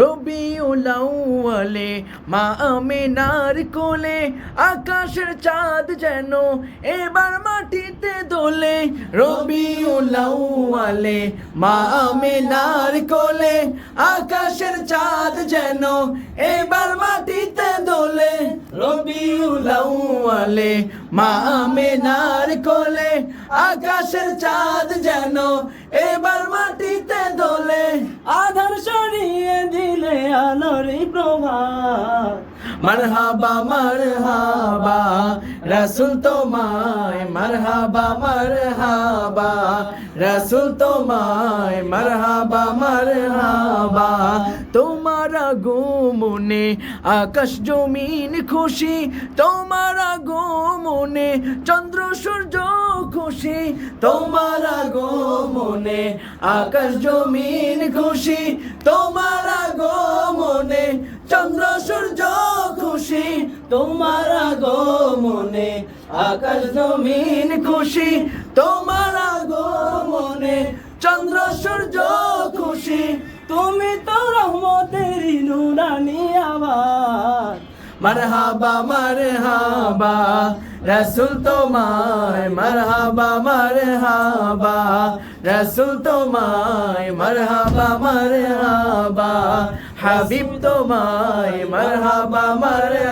রবিউল আউয়ালে, মা আমিনার কোলে, আকাশের চাঁদ যেন এবার মাটিতে দোলে। রবিউল আউয়ালে, মা আমিনার কোলে, আকাশের চাঁদ যেন এবার মাটিতে দোলে। রবিউল আউয়ালে, মা আমিনার কোলে, আকাশের চাঁদ যেন এবার মাটিতে দিলে আলোরই প্রভাত। মারহাবা মারহাবা, রসুল তোমায়, মারহাবা মারহাবা, রসুল তোমায়, মারহাবা মারহাবা। তোমার আগমনে আকাশ জমিন খুশি, তোমার আগমনে চন্দ্র, সূর্য খুশি, তোমার আগমনে আকাশ জমিন খুশি, তোমার আগমনে খুশি গো মনে আকাশ জমিন খুশি। তোমার আগমনে চন্দ্র সূর্য খুশি। তুমি তো রহমতেরই নুরানি আবার। মারহাবা মারহাবা, রসুল তোমায়, মারহাবা মারহাবা, রসুল তোমায়, মারহাবা মারহাবা, হাবিব তোমায়, মারহাবা মারহাবা।